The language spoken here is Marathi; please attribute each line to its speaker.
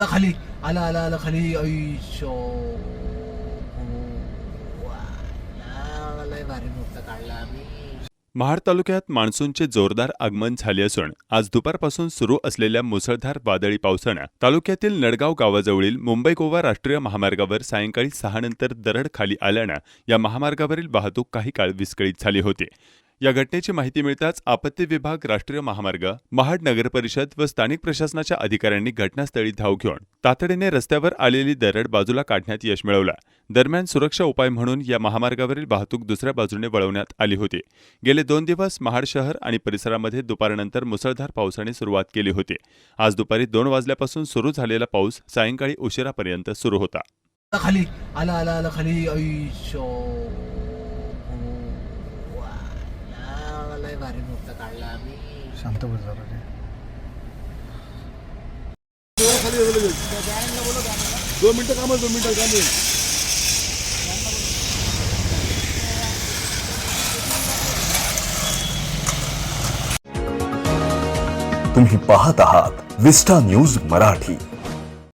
Speaker 1: आला खाली. आला आला आला खाली. ऐशो
Speaker 2: महाड तालुक्यात मान्सूनचे जोरदार आगमन झाले असून आज दुपारपासून सुरू असलेल्या मुसळधार वादळी पावसानं तालुक्यातील नडगाव गावाजवळील मुंबई गोवा राष्ट्रीय महामार्गावर सायंकाळी सहा नंतर दरड खाली आल्यानं या महामार्गावरील वाहतूक काही काळ विस्कळीत झाली होती. या घटनेची माहिती मिळताच आपत्ती विभाग राष्ट्रीय महामार्ग महाड नगर परिषद व स्थानिक प्रशासनाच्या अधिकाऱ्यांनी घटनास्थळी धाव घेऊन तातडीने रस्त्यावर आलेली दरड बाजूला काढण्यात यश मिळवला. दरम्यान सुरक्षा उपाय म्हणून या महामार्गावरील वाहतूक दुसऱ्या बाजूने वळवण्यात आली होती. गेले दोन दिवस महाड शहर आणि परिसरामध्ये दुपारनंतर मुसळधार पावसाने सुरुवात केली होती. आज दुपारी दोन वाजल्यापासून सुरू झालेला पाऊस सायंकाळी उशिरापर्यंत सुरू होता.
Speaker 1: खाली आला आला आला खाली. भारी मुहूर्त काढला आम्ही.
Speaker 3: शांत बस जरा रे.
Speaker 4: दोन मिनिटं काम दोन मिनिटं काम
Speaker 5: तुम्ही पाहत आहात विस्टा न्यूज़ मराठी.